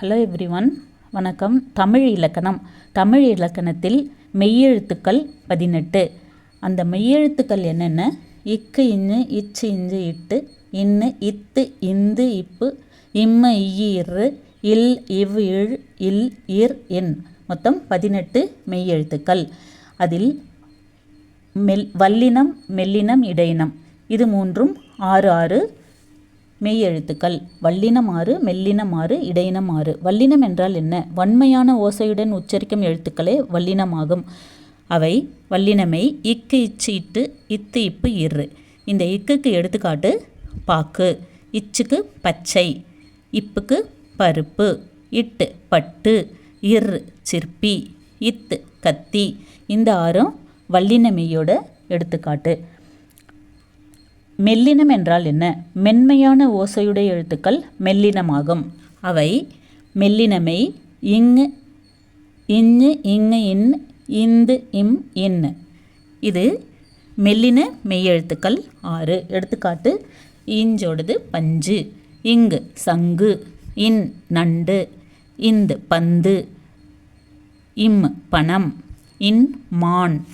Hello every one வணக்கம். தமிழ் இலக்கணம். தமிழ் இலக்கணத்தில் மெய்யெழுத்துக்கள் பதினெட்டு. அந்த மெய்யெழுத்துக்கள் என்னென்ன? இக்கு இன்னு இச்சு இஞ்சு இட்டு இன்னு இத்து இந்து இப்பு இம்ம இய்யி இரு இல் இவ் இழ் இல் இர் இன் மொத்தம் பதினெட்டு மெய்யெழுத்துக்கள். அதில் மெல் வல்லினம் மெல்லினம் இடையினம். இது மூன்றும் ஆறு ஆறு மெய்யெழுத்துக்கள். வல்லினம் ஆறு மெல்லினம் ஆறு இடையினம் ஆறு வல்லினம் என்றால் என்ன? வன்மையான ஓசையுடன் உச்சரிக்கும் எழுத்துக்களே வல்லினமாகும். அவை வல்லினமை இக்கு இச்சு இட்டு இத்து இப்பு இரு. இந்த இக்குக்கு எடுத்துக்காட்டு பாக்கு. இச்சுக்கு பச்சை இப்புக்கு பருப்பு இட்டு பட்டு இரு சிற்பி இத்து கத்தி. இந்த ஆறும் வல்லினமையோட எடுத்துக்காட்டு. மெல்லினம் என்றால் என்ன? மென்மையான ஓசையுடைய எழுத்துக்கள் மெல்லினமாகும். அவை மெல்லினமை இங்கு இஞ்சு இங்கு இன் இந்து இம் இன். இது மெல்லின மெய்யெழுத்துக்கள் ஆறு. எடுத்துக்காட்டு ஈஞ்சோடது பஞ்சு இங்கு சங்கு இன் நண்டு இந்து பந்து இம் பணம் இன் மான்.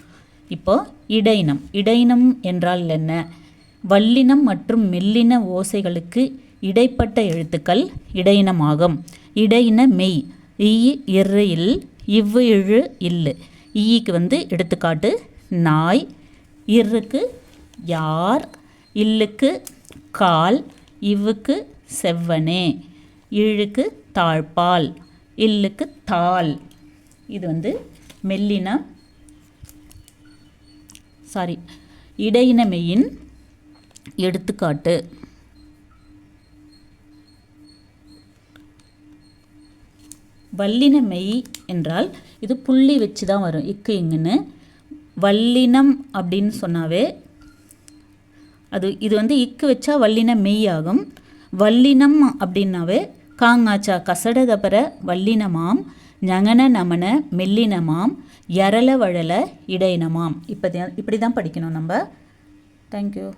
இப்போ இடையினம் இடையினம் என்றால் என்ன? வல்லினம் மற்றும் மெல்லின ஓசைகளுக்கு இடைப்பட்ட எழுத்துக்கள் இடையினமாகும். இடையின மெய் ஈ இரு இல் இவ்வு இழு இல்லு. ஈக்கு வந்து எடுத்துக்காட்டு நாய் இருக்கு யார் இல்லுக்கு கால் இவ்வுக்கு செவ்வனே. இழுக்கு தாழ்பால் இல்லுக்கு தாள். இது வந்து மெல்லின சாரி இடையின மெய்யின் எடுத்துக்காட்டு. வல்லின மெய் என்றால் இது புள்ளி வச்சு தான் வரும். இக்கு இங்குன்னு. வல்லினம் அப்படின்னு சொன்னாவே அது இது வந்து இக்கு வச்சா வல்லின மெய் ஆகும் வல்லினம் அப்படின்னாவே காங்காச்சா கசடதபர வல்லினமாம். ஞங்கன நமன மெல்லினமாம். எரள வழல இடையினமாம் இப்போ இப்படி தான் படிக்கணும் நம்ம. தேங்க்யூ